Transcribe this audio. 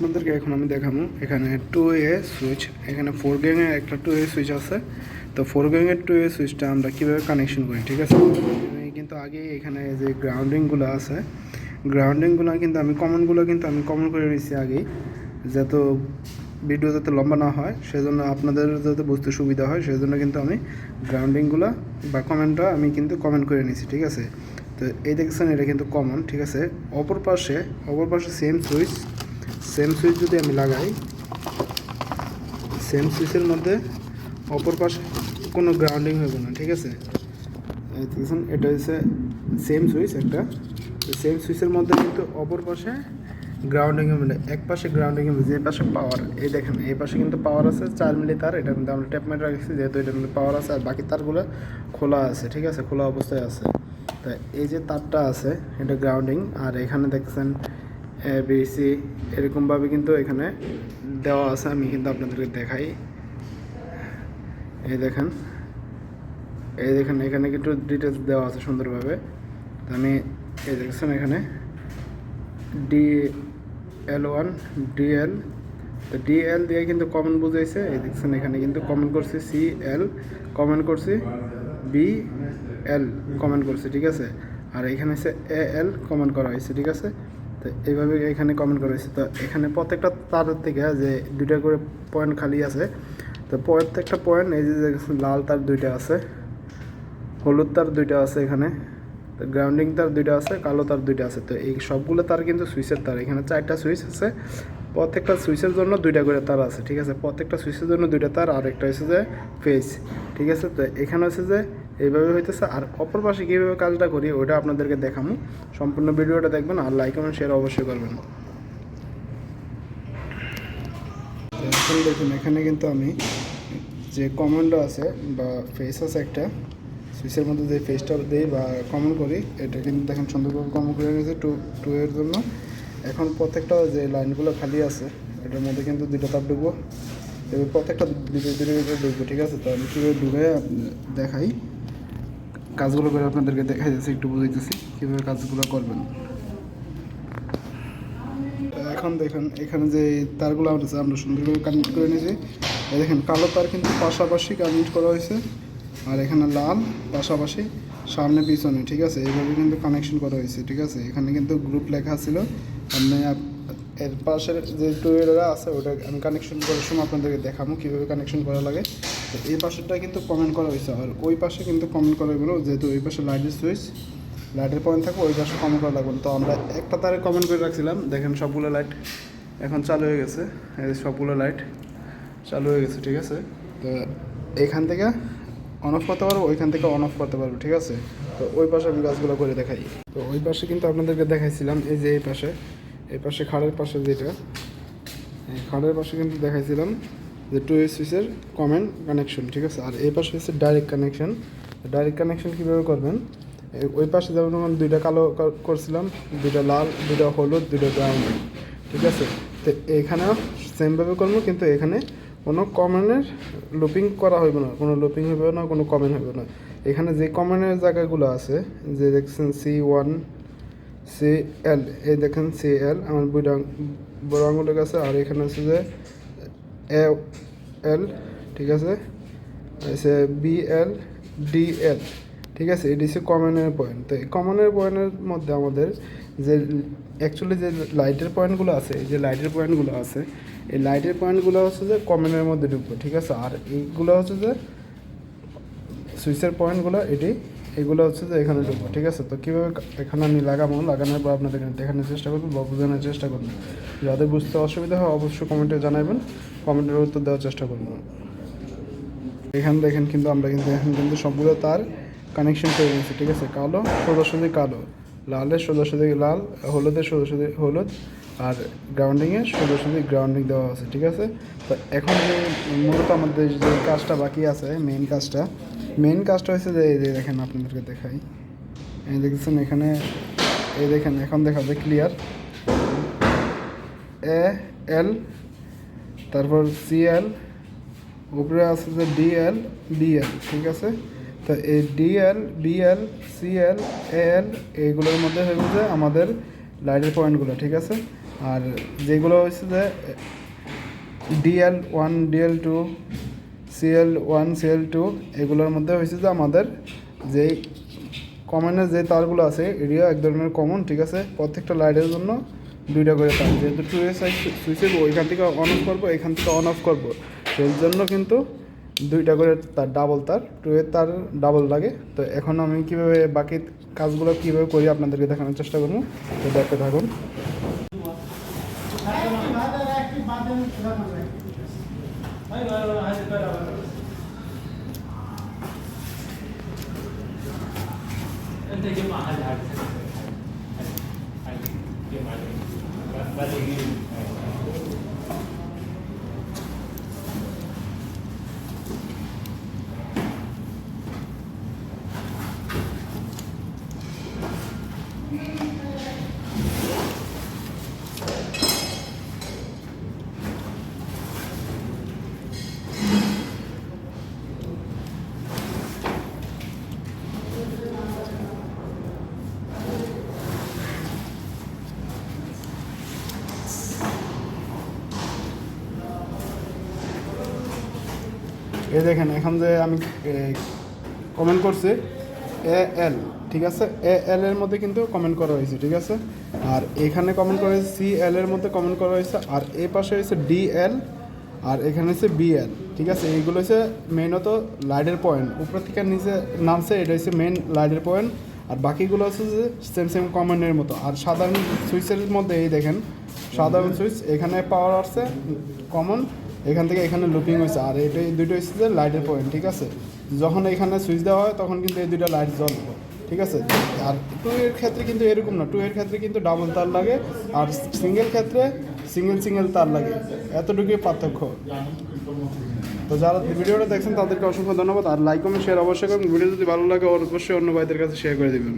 আপনাদেরকে এখন আমি দেখাবো। এখানে টু এ সুইচ এখানে ফোর গ্যাংয়ের একটা টু এ সুইচ আছে। তো ফোর গ্যাংয়ের টু এ সুইচটা আমরা কীভাবে কানেকশন করি, ঠিক আছে? কিন্তু আগে এখানে যে গ্রাউন্ডিংগুলো আছে গ্রাউন্ডিংগুলো কিন্তু আমি কমনগুলো কিন্তু আমি কমন করে নিয়েছি আগেই। যাতে ভিডিও যাতে লম্বা না হয়, সেজন্য আপনাদের যাতে বুঝতে সুবিধা হয়, সেজন্য কিন্তু আমি গ্রাউন্ডিংগুলো বা কমেন্টটা আমি কিন্তু কমেন্ট করে নিয়েছি, ঠিক আছে? তো এই দেখছেন, এটা কিন্তু কমন ঠিক আছে? অপর পাশে অপর পাশে সেম সুইচ সেম সুইচ যদি আমি লাগাই সেম সুইচের মধ্যে অপর পাশে কোনো গ্রাউন্ডিং হবে না, ঠিক আছে? এই দেখছেন এটা হচ্ছে সেম সুইচ একটা। সেম সুইচের মধ্যে কিন্তু অপর পাশে গ্রাউন্ডিং হবে না, এক পাশে গ্রাউন্ডিং হবে, যে পাশে পাওয়ার এই দেখেন, এই পাশে কিন্তু পাওয়ার আছে, চার মিলি তার, এটা কিন্তু আমরা ট্যাপ মেরে রাখছি, যেহেতু এটার মধ্যে পাওয়ার আছে, আর বাকি তারগুলো খোলা আছে, ঠিক আছে, খোলা অবস্থায় আছে। তা এই যে তারটা আছে, এটা গ্রাউন্ডিং আর এখানে দেখছেন বিসি এরকমভাবে কিন্তু এখানে দেওয়া আছে, আমি কিন্তু আপনাদেরকে দেখাই। এই দেখেন এই দেখেন, এখানে কিন্তু ডিটেলস দেওয়া আছে সুন্দরভাবে। আমি এই দেখছেন এখানে ডি এল ওয়ান ডিএল তো ডিএল দিয়ে কিন্তু কমন বুঝাইছে। এই দেখছেন, এখানে কিন্তু কমেন্ট করছি সি এল কমেন্ট করছি বি এল কমেন্ট করছি, ঠিক আছে? আর এখানে হচ্ছে এ এল কমেন্ট করা হয়েছে, ঠিক আছে? তো এইভাবে এখানে কমেন্ট করা হয়েছে। তো এখানে প্রত্যেকটা তারের থেকে যে দুইটা করে পয়েন্ট খালি আছে, তো প্রত্যেকটা পয়েন্ট এই যে লাল তার দুইটা আছে, হলুদ তার দুইটা আছে এখানে, তো গ্রাউন্ডিং তার দুইটা আছে, কালো তার দুইটা আছে। তো এই সবগুলো তার কিন্তু সুইচের তার। এখানে চারটা সুইচ আছে, প্রত্যেকটা সুইচের জন্য দুইটা করে তার আছে, ঠিক আছে? প্রত্যেকটা সুইচের জন্য দুইটা তার আর একটা হচ্ছে যে ফেস ঠিক আছে? তো এখানে হচ্ছে যে এইভাবে হইতেছে। আর অপর পাশে কীভাবে কাজটা করি ওটা আপনাদেরকে দেখাবো সম্পূর্ণ ভিডিওটা দেখবেন, আর লাইক এবং শেয়ার অবশ্যই করবেন। এখন দেখুন, এখানে কিন্তু আমি যে কমান্ডো আছে, বা ফেস আছে একটা সুইচের মধ্যে যে ফেসটা দিই বা কমন করি, এটা কিন্তু দেখেন সুন্দরভাবে কমন করে নিয়েছে টু টু এর জন্য। এখন প্রত্যেকটা যে লাইনগুলো খালি আছে, এটার মধ্যে কিন্তু দুটো তাপ ঢুকবো। এবার প্রত্যেকটা দুটো দুটো ঠিক আছে? তো আমি কীভাবে ঢুকে দেখাই? কাজগুলো করে আপনাদেরকে দেখাই যাচ্ছে একটু বুঝাইতেছি কীভাবে কাজগুলো করবেন। এখন দেখেন, এখানে যে তারগুলো আমরা আমরা সুন্দরভাবে কানেক্ট করে নিয়েছি দেখেন, কালো তার কিন্তু পাশাপাশি কানেক্ট করা হয়েছে, আর এখানে লাল পাশাপাশি সামনে পিছনে, ঠিক আছে? এইভাবে কিন্তু কানেকশন করা হয়েছে, ঠিক আছে? এখানে কিন্তু গ্রুপ লেখা ছিল আমি আপ- এর পাশের যে টুয়েলরা আছে, ওটা আমি কানেকশন করার সময় আপনাদেরকে দেখাবো কীভাবে কানেকশন করা লাগে। তো এই পাশেরটা কিন্তু কমেন্ট করা হয়েছে। আর ওই পাশে কিন্তু কমেন্ট করা হলো যেহেতু ওই পাশে লাইটের সুইচ লাইটের পয়েন্ট থাকবে, ওই পাশে কমেন্ট করা লাগবে। তো আমরা একটা তারে কমেন্ট করে রাখছিলাম। দেখেন সবগুলো লাইট এখন চালু হয়ে গেছে। এই সবগুলো লাইট চালু হয়ে গেছে, ঠিক আছে? তো এখান থেকে অন অফ করতে পারব, ওইখান থেকে অন অফ করতে পারব, ঠিক আছে? তো ওই পাশে আমি গাছগুলো করে দেখাই। তো ওই পাশে কিন্তু আপনাদেরকে দেখাইছিলাম, এই যে এই পাশে। এই পাশে খাড়ের পাশে যেটা খাড়ের পাশে কিন্তু দেখাইছিলাম যে টু এস সুইচের কমেন্ট কানেকশন ঠিক আছে? আর এই পাশে হচ্ছে ডাইরেক্ট কানেকশন ডাইরেক্ট কানেকশন কীভাবে করবেন? ওই পাশে যেমন আমার দুইটা কালো করছিলাম, দুইটা লাল, দুইটা হলুদ, দুইটা ব্রাউন ঠিক আছে? তো এখানেও সেমভাবে করব, কিন্তু এখানে কোনো কমেন্টের লুপিং করা হইবে না। কোনো লুপিং হইবে না, কোনো কমেন্ট হইবে না। এখানে যে কমেন্টের জায়গাগুলো আছে, যে দেখছেন সি ওয়ান সি এল এই দেখেন সি এল আমার বুড়া বড় আঙুলের কাছে, আর এখানে আছে যে এ এল ঠিক আছে? আছে বি এল ডি এল ঠিক আছে? এটি হচ্ছে কমনের পয়েন্ট তো এই কমনের পয়েন্টের মধ্যে আমাদের যে অ্যাকচুয়ালি যে লাইটের পয়েন্টগুলো আছে, এই যে লাইটের পয়েন্টগুলো আছে, এই লাইটের পয়েন্টগুলো হচ্ছে যে কমনের মধ্যে ঢুকবে, ঠিক আছে? আর এইগুলো হচ্ছে যে সুইচের পয়েন্টগুলো এটি এগুলো হচ্ছে যে এখানে ঢুকবো, ঠিক আছে? তো কীভাবে এখানে আমি লাগাবো? লাগানোর পর আপনাদের দেখানোর চেষ্টা করব বা বোঝানোর চেষ্টা করব। যাদের বুঝতে অসুবিধা হয়, অবশ্যই কমেন্টে জানাবেন, কমেন্টের উত্তর দেওয়ার চেষ্টা করব। এখানে দেখেন কিন্তু আমরা কিন্তু, এখন কিন্তু সবগুলো তার কানেকশন করে নিয়েছি, ঠিক আছে? কালো সোজাসুজি কালো লালের সোজাসুজি লাল হলুদের সোজাসুজি হলুদ আর গ্রাউন্ডিংয়ে সুন্দর সুন্দর গ্রাউন্ডিং দেওয়া আছে, ঠিক আছে? তো এখন যে মূলত আমাদের যে কাজটা বাকি আছে মেইন কাজটা মেইন কাজটা হচ্ছে যে এই দেখেন আপনাদেরকে দেখাই। এই দেখছেন এখানে, এই দেখেন এখন দেখা ক্লিয়ার এ, এল, তারপর সিএল উপরে আছে যে ডিএল বিএল ঠিক আছে? তো এই ডিএল বিএল সিএল এল এইগুলোর মধ্যে হয়ে যে আমাদের লাইটের পয়েন্টগুলো, ঠিক আছে? আর যেগুলো হচ্ছে যে, DL one, DL two, CL one, CL two, এগুলোর মধ্যে হয়েছে যে আমাদের যেই কমনের যে তারগুলো আছে, এরিয়া এক ধরনের কমন ঠিক আছে? প্রত্যেকটা লাইটের জন্য দুইটা করে তার। যেহেতু টু এ সাইড সুইচের ওইখান থেকে অন অফ করব, এখান থেকে অন অফ করব। সেই জন্য কিন্তু দুইটা করে তার ডাবল তার টুয়ের তার ডাবল লাগে। তো এখন আমি কীভাবে বাকি কাজগুলো কীভাবে করি আপনাদেরকে দেখানোর চেষ্টা করব। তো দেখতে থাকুন। দেখি এ দেখেন, এখন যে আমি কমেন্ট করছি, এ, এল, ঠিক আছে? এ, এল এর মধ্যে কিন্তু কমেন্ট করা হয়েছে, ঠিক আছে? আর এখানে কমেন্ট করা হয়েছে সি, এল এর মধ্যে কমেন্ট করা হয়েছে, আর এ পাশে হয়েছে ডি, এল, আর এখানে হচ্ছে বিএল ঠিক আছে? এইগুলো হচ্ছে মেইনত লাইটের পয়েন্ট উপর থেকে নিচে নামছে, এটা হচ্ছে মেন লাইটের পয়েন্ট আর বাকিগুলো হচ্ছে যে সেম সেম কমেন্টের মতো। আর সাধারণ সুইচের মধ্যে এই দেখেন, সাধারণ সুইচ এখানে পাওয়ার আসছে কমন এখান থেকে এখানে লুপিং হয়েছে। আর এটা এই দুটো হচ্ছে যে লাইটের পয়েন্ট ঠিক আছে? যখন এখানে সুইচ দেওয়া হয়, তখন কিন্তু এই দুটো লাইট জ্বলবে ঠিক আছে? আর টু এর ক্ষেত্রে কিন্তু এরকম না। টু এর ক্ষেত্রে কিন্তু ডাবল তার লাগে, আর সিঙ্গেল ক্ষেত্রে সিঙ্গেল সিঙ্গেল তার লাগে। এতটুকুই পার্থক্য। তো যারা ভিডিওটা দেখছেন, তাদেরকে অসংখ্য ধন্যবাদ। আর লাইক কমেন্ট শেয়ার অবশ্যই করুন। ভিডিও যদি ভালো লাগে, অবশ্যই অন্য ভাইদের কাছে শেয়ার করে দেবেন।